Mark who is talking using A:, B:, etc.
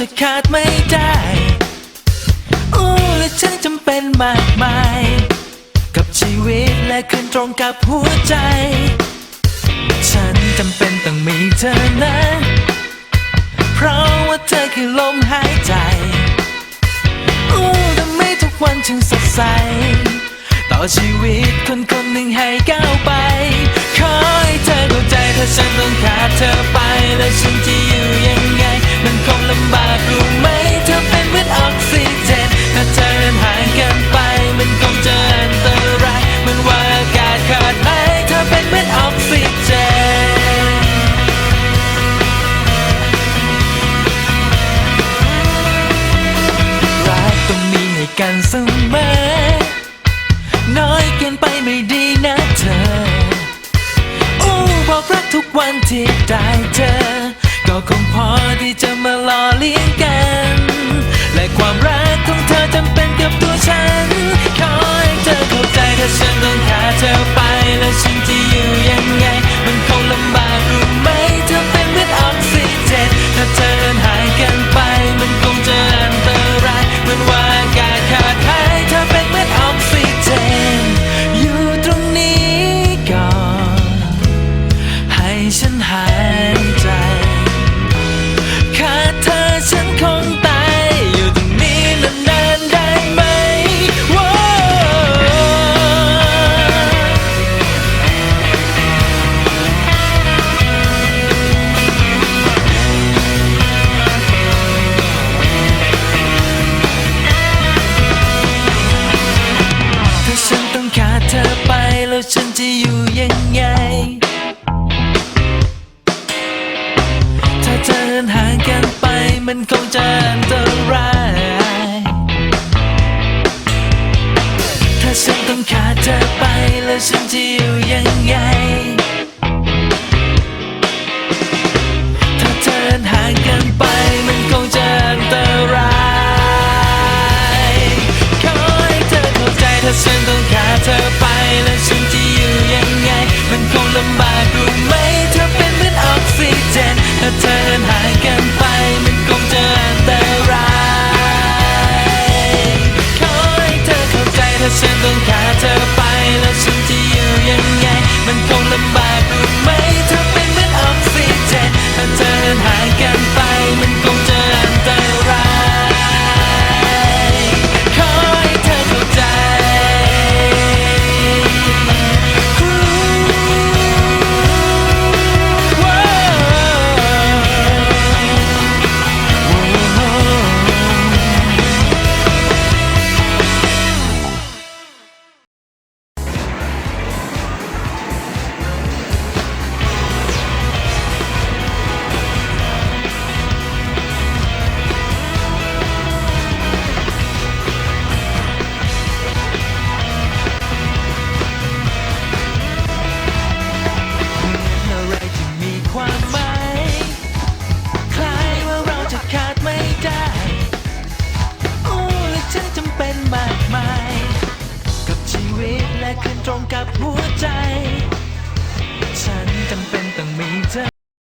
A: จะขาดไม่ได้อู้และฉันจำเป็นมากมาย กับชีวิตและคืนตรงกับหัวใจ ฉันจำเป็นต้องมีเธอนะ เพราะว่าเธอคือลมหายใจอู้ทำให้ทุกวันฉันสดใส ต่อชีวิตคนคนหนึ่งให้ก้าวไป ขอให้เธอเข้าใจถ้าฉันต้องขาดเธอไปแล้วฉันจะอยู่ยัง คงลำบากรู้ไหมเธอเป็นเหมือนออกซิเจนถ้าเธอเดินห่างกันไป มันคงจะอันตรายเหมันว่าอากาศขาดหายเธอเป็นเหมือนออกซิเจนรักต้องมีให้กันเสมอน้อยเกินไปไม่ดีนะเธออู้บอกรักทุกวันที่ได้เจอ ก็คงพอที่จะมาหล่อเลี้ยงกัน และความรักของเธอจำเป็นกับตัวฉัน มันคงจะอันตรายถ้าฉันต้องขาดเธอไปแล้วฉันจะอยู่ยังไง ถ้าเธอห่างกันไปมันคงจะอันตรายขอให้เธอเข้าใจถ้าฉันต้องขาดเธอไปแล้วฉันจะอยู่ยังไง มันคงลำบากรู้ไหมเธอเป็นเหมือนออกซิเจนถ้าเธอห่า ต้ ตรงกับหัวใจ